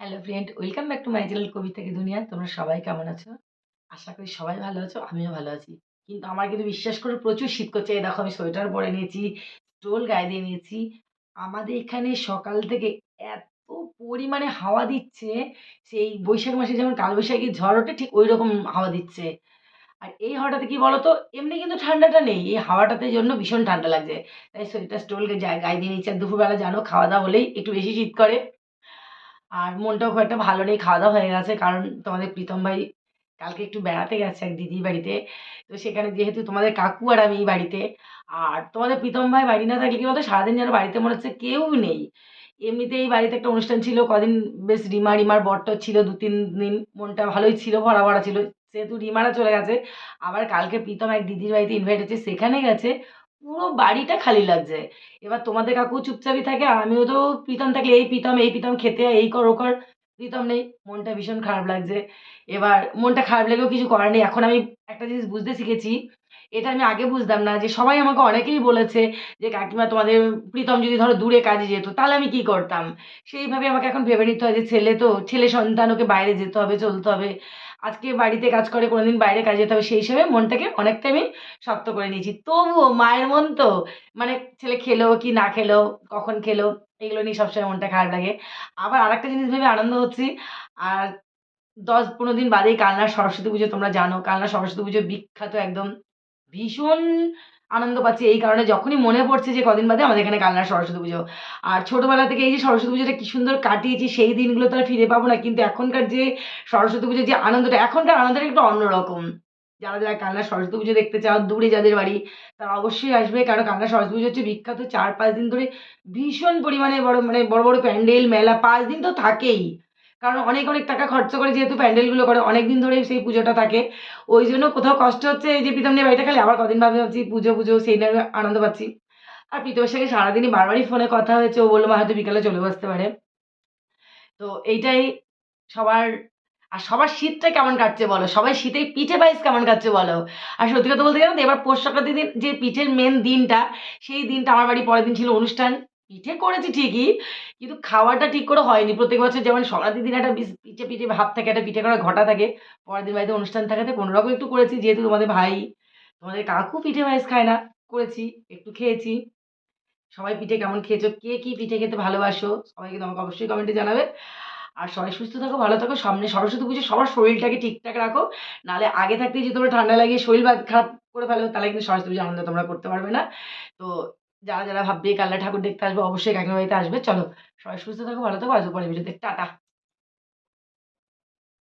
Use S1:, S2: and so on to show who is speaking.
S1: Hello friend, welcome back to my channel কবিতাকে দুনিয়া। তোমরা সবাই কেমন আছো? আশা করি সবাই ভালো আছো, আমিও ভালো আছি। কিন্তু আমার কিন্তু বিশ্বাস করে প্রচুর শীত করছে। এই দেখো আমি সোয়েটার পরে নিয়েছি, স্টোল গায়ে দিয়ে নিয়েছি। আমাদের এখানে সকাল থেকে এত পরিমাণে হাওয়া দিচ্ছে, সেই বৈশাখ মাসে যেমন কালবৈশাখী ঝড় ওঠে, ঠিক ওই রকম হাওয়া দিচ্ছে। আর এই হাওয়াটাতে কি বলতো? এমনি কিন্তু ঠান্ডাটা নেই। এই হাওয়াটাতে জন্য ভীষণ ঠান্ডা লাগছে। তাই সোয়েটার, স্টোল গায়ে দিয়ে নিচ্ছি আর দুপুরবেলা জানো, খাওয়া দাওয়া হলেই একটু বেশি শীত করে। আর মনটাও খুব একটা ভালো নেই খাওয়া দাওয়া হয়ে গেছে, কারণ তোমাদের প্রীতম ভাই কালকে একটু বেড়াতে গেছে এক দিদির বাড়িতে। তো সেখানে যেহেতু তোমাদের কাকু আর আমি বাড়িতে, আর তোমাদের প্রীতম ভাই বাড়ি না থাকলে কি বলতো, সারাদিন যেন বাড়িতে মনে হচ্ছে কেউ নেই। এমনিতেই বাড়িতে একটা অনুষ্ঠান ছিল, কদিন বেশ রিমা রিমার বরটা ছিল, দু তিন দিন মনটা ভালোই ছিল, ভরা ভরা ছিল, সেহেতু রিমারা চলে গেছে। আবার কালকে প্রীতম এক দিদির বাড়িতে ইনভাইট হচ্ছে, সেখানে গেছে। পুরো বাড়িটা খালি লাগছে। এবার তোমাদের কাকু চুপচাপই থাকে আমিও তো প্রীতম থাকলে, এই প্রীতম এই প্রীতম, খেতে এই কর, ও কর। প্রীতম নেই, মনটা ভীষণ খারাপ লাগছে। এবার মনটা খারাপ লাগলেও কিছু করার নেই। এখন আমি একটা জিনিস বুঝতে শিখেছি, এটা আমি আগে বুঝতাম না, যে সবাই আমাকে অনেকেই বলেছে যে, কাকিমা, তোমাদের প্রীতম যদি ধরো দূরে কাজে যেত, তাহলে আমি কি করতাম? সেইভাবে আমাকে এখন ভেবে নিতে হয় যে, ছেলে তো, ছেলে সন্তান, ওকে বাইরে যেতে হবে, চলতে হবে। আজকে বাড়িতে কাজ করে, কোনোদিন বাইরে কাজে যেতে হবে, সেই হিসেবে মনটাকে অনেকটা আমি শক্ত করে নিয়েছি। তবুও মায়ের মন তো মানে ছেলে খেলো কি না খেলো, কখন খেলো, এগুলো নিয়ে সবসময় মনটা খারাপ লাগে। আবার আর একটা জিনিস ভেবে আনন্দ হচ্ছি, আর দশ পনেরো দিন বাদেই কালনার সরস্বতী পুজো তোমরা জানো, কালনার সরস্বতী পুজো বিখ্যাত একদম। ভীষণ আনন্দ পাচ্ছি এই কারণে যখনই মনে পড়ছে যে কদিন বাদে আমাদের এখানে কালনার সরস্বতী পুজো। আর ছোটোবেলা থেকে এই যে সরস্বতী পুজোটা কী সুন্দর কাটিয়েছি, সেই দিনগুলো তো আর ফিরে পাবো না। কিন্তু এখনকার যে সরস্বতী পুজোর যে আনন্দটা, এখনকার আনন্দটা একটু অন্যরকম যারা যারা কালনার সরস্বতী পুজো দেখতে চাও, দূরে যাদের বাড়ি, তারা অবশ্যই আসবে। কারণ কালনা সরস্বতী পুজো হচ্ছে বিখ্যাত চার, পাঁচ দিন ধরে ভীষণ পরিমাণে বড় মানে বড় বড় প্যান্ডেল, মেলা, পাঁচ দিন তো থাকেই। কারণ অনেক অনেক টাকা খরচ করে যেহেতু প্যান্ডেলগুলো করে অনেক দিন ধরেই সেই পুজোটা থাকে। ওই জন্য কোথাও কষ্ট হচ্ছে এই যে প্রীতম নিয়ে বাড়িতে খালি আবার কদিন ভাবে ভাবছি পুজো পুজো, সেই নিয়ে আনন্দ পাচ্ছি। আর প্রীতমের সঙ্গে সারাদিনই বারবারই ফোনে কথা হয়েছে, ও বলল, মা, হয়তো বিকালে চলে আসতে পারে। তো এইটাই সবার, আর সবার শীতটা কেমন কাটছে বলো? সবাই শীতে পিঠে পায়েস কেমন কাটছে বলো? আর সত্যি কথা বলতে গেলে এবার পৌষ সংক্রান্তির দিন যে পিঠের মেন দিনটা, সেই দিনটা আমার বাড়ি পরের দিন ছিল অনুষ্ঠান। পিঠে করেছি ঠিকই, কিন্তু খাওয়াটা ঠিক করে হয়নি। প্রত্যেক বছর যেমন সংক্রান্তির দিন একটা পিঠে পিঠে ভাব থাকে, একটা পিঠে করার ঘটা থাকে, পরের দিন বাড়িতে অনুষ্ঠান থাকাতে কোনো রকম একটু করেছি, যেহেতু তোমাদের ভাই, তোমাদের কাকু পিঠে পায়েস খায় না, করেছি, একটু খেয়েছি। সবাই পিঠে কেমন খেয়েছো, কে কী পিঠে খেতে ভালোবাসো সবাই কিন্তু আমাকে অবশ্যই কমেন্টে জানাবে। আর সবাই সুস্থ থাকো, ভালো থাকো, সামনে সরস্বতী পুজো, সবার শরীরটাকে ঠিকঠাক রাখো, নাহলে আগে থাকতেই যদি তোমরা ঠান্ডা লাগিয়ে শরীর খারাপ করে ফেলো, তাহলে কিন্তু সরস্বতী পুজো আনন্দ তোমরা করতে পারবে না। তো যারা যারা ভাববে কাল্লা ঠাকুর দেখতে আসবে, অবশ্যই কাকিমা বাড়িতে আসবে। চলো, সবাই সুস্থ থাকো, ভালো থাকো আসব পরে ভিডিওতে, টাটা।